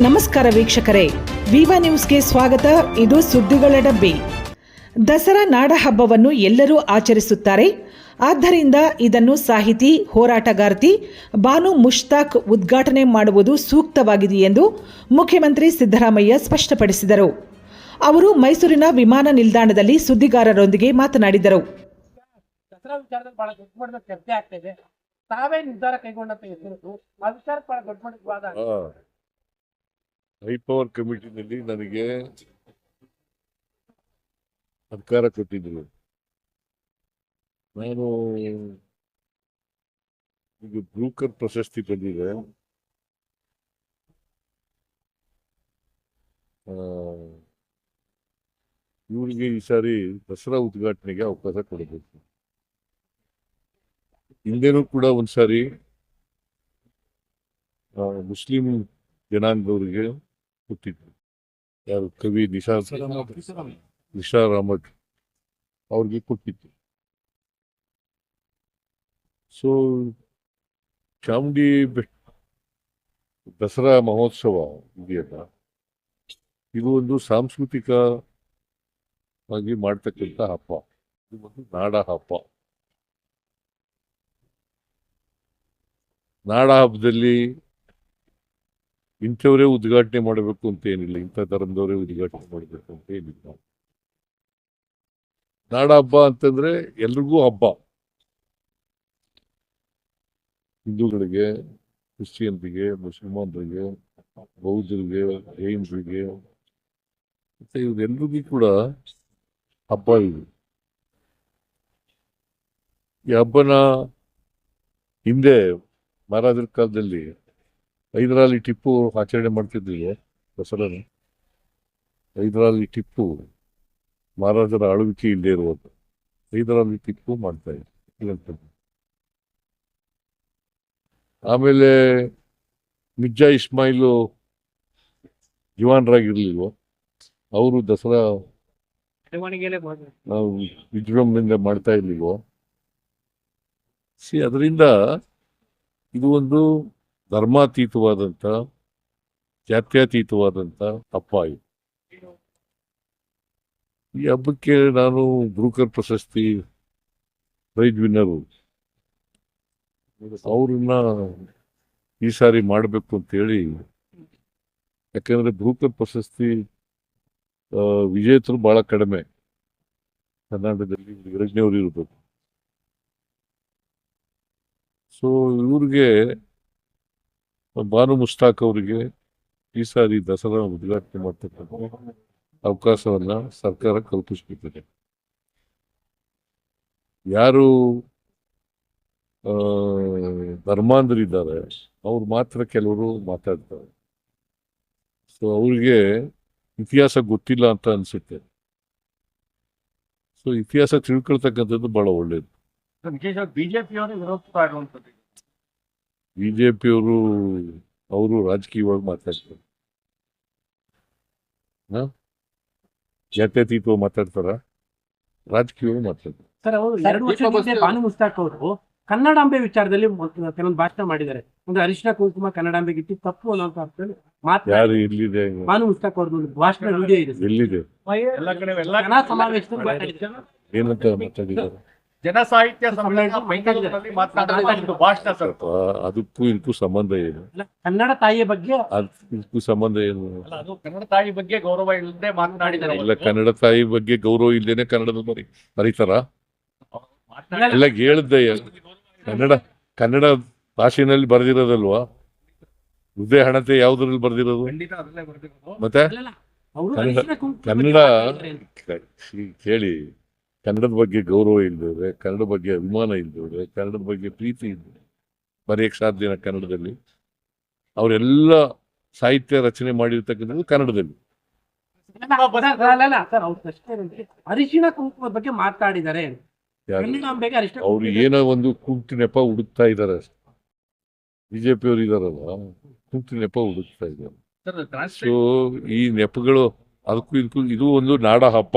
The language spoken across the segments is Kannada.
ನಮಸ್ಕಾರ ವೀಕ್ಷಕರೇ. ವಿವ ನ್ಯೂಸ್ಗೆ ಸ್ವಾಗತ. ಇದು ಸುದ್ದಿಗಳ ಡಬ್ಬಿ. ದಸರಾ ನಾಡ ಹಬ್ಬವನ್ನು ಎಲ್ಲರೂ ಆಚರಿಸುತ್ತಾರೆ. ಆದ್ದರಿಂದ ಇದನ್ನು ಸಾಹಿತಿ ಹೋರಾಟಗಾರ್ತಿ ಬಾನು ಮುಷ್ತಾಕ್ ಉದ್ಘಾಟನೆ ಮಾಡುವುದು ಸೂಕ್ತವಾಗಿದೆ ಎಂದು ಮುಖ್ಯಮಂತ್ರಿ ಸಿದ್ದರಾಮಯ್ಯ ಸ್ಪಷ್ಟಪಡಿಸಿದರು. ಅವರು ಮೈಸೂರಿನ ವಿಮಾನ ನಿಲ್ದಾಣದಲ್ಲಿ ಸುದ್ದಿಗಾರರೊಂದಿಗೆ ಮಾತನಾಡಿದರು. ದಸರಾ ಹೈ ಪವರ್ ಕಮಿಟಿನಲ್ಲಿ ನನಗೆ ಅಧಿಕಾರ ಕೊಟ್ಟಿದ್ರು ನಾನು ಈಗ ಬ್ರೂಕರ್ ಪ್ರಶಸ್ತಿ ಬಂದಿದೆ. ಇವರಿಗೆ ಈ ಸಾರಿ ದಸರಾ ಉದ್ಘಾಟನೆಗೆ ಅವಕಾಶ ಕೊಡಬೇಕು. ಹಿಂದೆನೂ ಕೂಡ ಒಂದ್ಸಾರಿ ಮುಸ್ಲಿಂ ಜನಾಂಗದವರಿಗೆ ಕೊಟ್ಟಿದ್ರು ಯಾರು? ಕವಿ ನಿಶಾ ನಿಶಾ ಅಹಮದ್ ಅವ್ರಿಗೆ ಕೊಟ್ಟಿತ್ತು ಸೊ ಚಾಮುಂಡಿ ಬೆಟ್ಟ ದಸರಾ ಮಹೋತ್ಸವ ಇದೆಯಲ್ಲ ಇದು ಒಂದು ಸಾಂಸ್ಕೃತಿಕವಾಗಿ ಮಾಡ್ತಕ್ಕಂಥ ಹಬ್ಬ. ಇದು ಒಂದು ನಾಡ ಹಬ್ಬ. ನಾಡ ಹಬ್ಬದಲ್ಲಿ ಇಂಥವರೇ ಉದ್ಘಾಟನೆ ಮಾಡಬೇಕು ಅಂತ ಏನಿಲ್ಲ. ಇಂಥ ಧರ್ಮದವರೇ ಉದ್ಘಾಟನೆ ಮಾಡಬೇಕು ಅಂತ ಏನಿಲ್ಲ. ನಾಡ ಹಬ್ಬ ಅಂತಂದ್ರೆ ಎಲ್ರಿಗೂ ಹಬ್ಬ. ಹಿಂದೂಗಳಿಗೆ, ಕ್ರಿಶ್ಚಿಯನ್ರಿಗೆ, ಮುಸಲ್ಮಾನರಿಗೆ, ಬೌದ್ಧರಿಗೆ, ಜೈನರಿಗೆ, ಮತ್ತೆ ಇವರೆಲ್ಲರಿಗೂ ಕೂಡ ಹಬ್ಬ ಇದೆ. ಈ ಹಬ್ಬನ ಹಿಂದೆ ಮಹಾರಾಜರ ಕಾಲದಲ್ಲಿ ಹೈದರಾಲಿ ಟಿಪ್ಪು ಆಚರಣೆ ಮಾಡ್ತಿದ್ವಿ ದಸರಾನ. ಹೈದರಾಲಿ ಟಿಪ್ಪು ಮಹಾರಾಜರ ಆಳ್ವಿಕೆ ಇಲ್ಲದೆ ಇರುವುದು. ಹೈದರಾಲಿ ಟಿಪ್ಪು ಮಾಡ್ತಾ ಇದ್ರು ಆಮೇಲೆ ಮಿರ್ಜಾ ಇಸ್ಮಾಯಿಲು ಜವಾನರಾಗಿರ್ಲಿಲ್ವೋ? ಅವರು ದಸರಾ. ನಾವು ವಿಜೃಂಭಣೆಯಿಂದ ಮಾಡ್ತಾ ಇರ್ಲಿಲ್ವೋ? ಸಿ ಅದರಿಂದ ಇದು ಒಂದು ಧರ್ಮಾತೀತವಾದಂಥ, ಜಾತ್ಯತೀತವಾದಂಥ ಹಬ್ಬ ಇದು ಈ ಹಬ್ಬಕ್ಕೆ ನಾನು ಬ್ರೂಕರ್ ಪ್ರಶಸ್ತಿ ಪ್ರೈಜ್ ವಿನ್ನರು. ಅವ್ರನ್ನ ಈ ಸಾರಿ ಮಾಡಬೇಕು ಅಂತೇಳಿ ಯಾಕಂದ್ರೆ ಬ್ರೂಕರ್ ಪ್ರಶಸ್ತಿ ವಿಜೇತರು ಬಹಳ ಕಡಿಮೆ. ಕರ್ನಾಟಕದಲ್ಲಿ ಎರಡನೇವ್ರು ಇರಬೇಕು ಸೊ ಇವ್ರಿಗೆ ಬಾನು ಮುಸ್ತಾಕ್ ಅವರಿಗೆ ಈ ಸಾರಿ ದಸರಾ ಉದ್ಘಾಟನೆ ಮಾಡ್ತಕ್ಕಂಥ ಅವಕಾಶವನ್ನ ಸರ್ಕಾರ ಕಲ್ಪಿಸ್ಬಿಟ್ಟಿದೆ. ಯಾರು ಧರ್ಮಾಂಧರಿದ್ದಾರೆ, ಅವ್ರು ಮಾತ್ರ ಕೆಲವರು ಮಾತಾಡ್ತಾರೆ. ಸೊ ಅವ್ರಿಗೆ ಇತಿಹಾಸ ಗೊತ್ತಿಲ್ಲ ಅಂತ ಅನ್ಸುತ್ತೆ. ಸೊ ಇತಿಹಾಸ ತಿಳ್ಕೊಳ್ತಕ್ಕಂಥದ್ದು ಬಹಳ ಒಳ್ಳೇದು. ವಿಶೇಷವಾಗಿ ಬಿಜೆಪಿಯವರು ಜೆ ಪಿಯವರು ಅವರು ರಾಜಕೀಯವಾಗಿ ಮಾತಾಡ್ತಾರೆ. ಹ? ಜಾತ್ಯತೀತವಾಗಿ ಮಾತಾಡ್ತಾರ? ರಾಜಕೀಯವಾಗಿ ಮಾತಾಡ್ತಾರೆ. ಸರ್ ಅವರು ಎರಡು ವರ್ಷದ ಹಿಂದೆ ಬಾನು ಮುಸ್ತಾಕ್ ಅವರು ಕನ್ನಡಾಂಬೆ ವಿಚಾರದಲ್ಲಿ ಒಂದು- ಕೆಲವೊಂದು ಭಾಷಣ ಮಾಡಿದ್ದಾರೆ. ಒಂದು ಅರಿಶಿನ ಕುಂಕುಮ ಕನ್ನಡಾಂಬೆ ಗಿಟ್ಟಿ ತಪ್ಪು ಅನ್ನೋಂತ ಅರ್ಥದಲ್ಲಿ ಮಾತು ಯಾರು ಇಲ್ಲಿದೆ? ಬಾನು ಮುಸ್ತಾಕ್ ಅವ್ರದ್ದು ಒಂದು ಭಾಷಣ ವಿಡಿಯೋ ಇದೆ. ಎಲ್ಲಿದೆ? ಎಲ್ಲ ಕಡೆ ಎಲ್ಲ ಜನ ಸಮಾವೇಶದಲ್ಲಿ ಮಾತಾಡಿದ್ದಾರೆ. ಏನಂತ ಮಾತಾಡಿದ್ದಾರೆ? ಜನ ಸಾಹಿತ್ಯ ಸಮ್ಮೇಳನ ಮೈಸೂರಿನಲ್ಲಿ ಮಾತನಾಡಿದ ಭಾಷಣ ಅದಕ್ಕೂ ಇದಕ್ಕೂ ಸಂಬಂಧ ಏನು? ಕನ್ನಡ ತಾಯಿಯ ಬಗ್ಗೆ ಅದಕ್ಕೂ ಸಂಬಂಧ ಏನು? ಅಲ್ಲ ಅದು ಕನ್ನಡ ತಾಯಿ ಬಗ್ಗೆ ಗೌರವ ಇಲ್ಲದೆ ಮಾತನಾಡಿದ್ದಾರೆ ಇಲ್ಲ ಕನ್ನಡ ತಾಯಿ ಬಗ್ಗೆ ಗೌರವ ಇಲ್ಲದೇನೆ ಕನ್ನಡದ ಬರೀ ಬರೀತಾರ ಮಾತನಾಡಿ- ಎಲ್ಲ ಹೇಳ್ದೆ ಕನ್ನಡ ಕನ್ನಡ ಭಾಷೆನಲ್ಲಿ ಬರ್ದಿರೋದಲ್ವಾ? ಹೃದಯ ಹಣತೆ ಯಾವ್ದ್ರಲ್ಲಿ ಬರ್ದಿರೋದು? ಮತ್ತೆ? ಕನ್ನಡ- ಕೇಳಿ. ಕನ್ನಡದ ಬಗ್ಗೆ ಗೌರವ ಇಲ್ದಿದ್ರೆ ಕನ್ನಡ ಬಗ್ಗೆ ಅಭಿಮಾನ ಇಲ್ದಿದ್ರೆ ಕನ್ನಡದ ಬಗ್ಗೆ ಪ್ರೀತಿ ಇದ್ದರೆ ಪರೀಕ್ಷಾ ಸಾಧ್ಯನ ಕನ್ನಡದಲ್ಲಿ ಅವರೆಲ್ಲ ಸಾಹಿತ್ಯ ರಚನೆ ಮಾಡಿರ್ತಕ್ಕಂಥದ್ದು ಕನ್ನಡದಲ್ಲಿ. ಅರಿಶಿಣ ಕುಂಕುಮದ ಬಗ್ಗೆ ಮಾತಾಡಿದ್ದಾರೆ ಅವ್ರು ಏನೋ ಒಂದು ಕುಂಟು ನೆಪ ಹುಡುಕ್ತಾ ಇದ್ದಾರೆ ಅಷ್ಟೇ. ಬಿಜೆಪಿ ಅವರು ಇದಾರಲ್ಲ ಕುಂಟು ನೆಪ ಹುಡುಕ್ತಾ ಇದ್ದಾರೆ ಸೊ ಈ ನೆಪಗಳು ಅದಕ್ಕೂ ಇದಕ್ಕೂ ಇದು ಒಂದು ನಾಡ ಹಬ್ಬ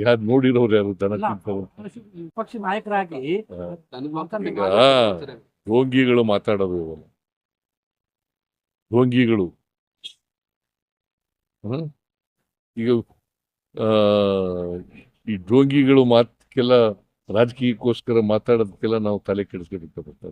ಯಾರು ನೋಡಿರೋರು ಯಾರು? ದನ ವಿಪಕ್ಷ ನಾಯಕರಾಗಿ ಮಾತಾಡೋದು ಇವೆಲ್ಲ. ಢೋಂಗಿಗಳು ಹ? ಈಗ ಆ, ಈ ಡೋಂಗಿಗಳು ಮಾತಕ್ಕೆಲ್ಲ ರಾಜಕೀಯಕ್ಕೋಸ್ಕರ ಮಾತಾಡೋದಕ್ಕೆಲ್ಲ ನಾವು ತಲೆ ಕೆಡಿಸ್ಕೊಬೇಕಾಗುತ್ತೆ